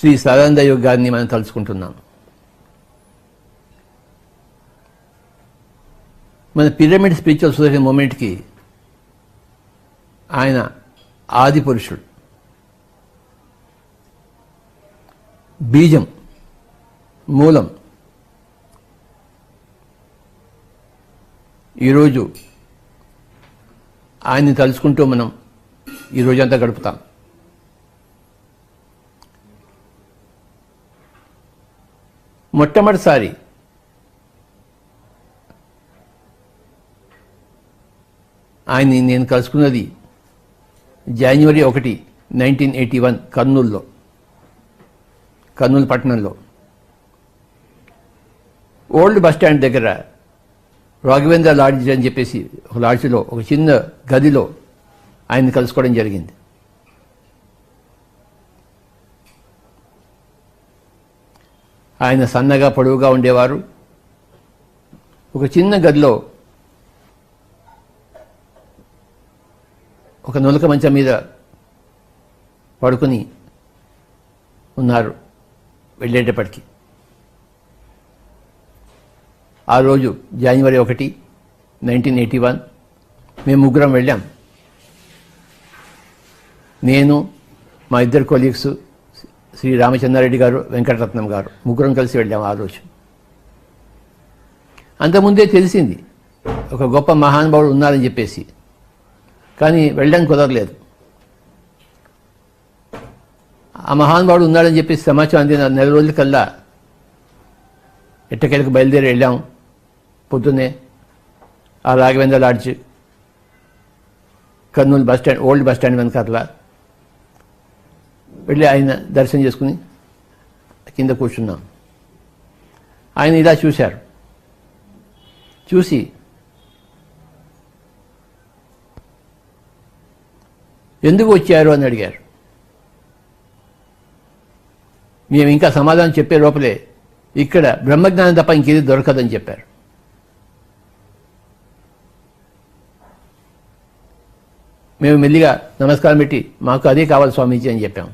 శ్రీ సదానంద యోగ్ గారిని మనం తలుచుకుంటున్నాం. మన పిరమిడ్ స్పిరిచువల్ సొసైటీ మూమెంట్కి ఆయన ఆది పురుషుడు. బీజం మూలం. ఈరోజు ఆయన్ని తలుచుకుంటూ మనం ఈ రోజంతా గడుపుతాం. మొట్టమొదటిసారి ఆయన్ని నేను కలుసుకున్నది జనవరి ఒకటి నైన్టీన్ ఎయిటీ వన్ కర్నూలులో. కర్నూలు పట్టణంలో. ఓల్డ్ బస్ స్టాండ్ దగ్గర రాఘవేంద్ర లాడ్జ్ అని చెప్పేసి ఒక లాడ్జ్లో ఒక చిన్న గదిలో ఆయన్ని కలుసుకోవడం జరిగింది. ఆయన సన్నగా పొడవుగా ఉండేవారు. ఒక చిన్న గదిలో ఒక నులక మంచం మీద పడుకుని ఉన్నారు వెళ్ళేటప్పటికి. ఆ రోజు జనవరి ఒకటి నైన్టీన్ ఎయిటీ వన్ మేము ముగ్గురం వెళ్ళాం. నేను మా ఇద్దరు కొలీగ్స్ శ్రీ రామచంద్రారెడ్డి గారు వెంకటరత్నం గారు ముగ్గురం కలిసి వెళ్ళాం ఆ రోజు. అంతకుముందే తెలిసింది ఒక గొప్ప మహానుభావుడు ఉన్నారని చెప్పేసి. కానీ వెళ్ళడం కుదరలేదు. ఆ మహానుభావుడు ఉన్నాడని చెప్పేసి సమాచారం అందిన నెల రోజుల కల్లా ఎట్టకెళ్ళకి బయలుదేరి వెళ్ళాం పొద్దున్నే. ఆ Raghavendra lodge Kurnool bus stand old bus stand వెనకాతల వెళ్ళి ఆయన దర్శనం చేసుకుని కింద కూర్చున్నాం. ఆయన ఇలా చూశారు. చూసి ఎందుకు వచ్చారు? అని అడిగారు. మేము ఇంకా సమాధానం చెప్పే లోపలే. ఇక్కడ బ్రహ్మజ్ఞానం తప్ప ఇంకేది దొరకదని చెప్పారు. మేము మెల్లిగా నమస్కారం పెట్టి మాకు అదే కావాలి స్వామీజీ అని చెప్పాం.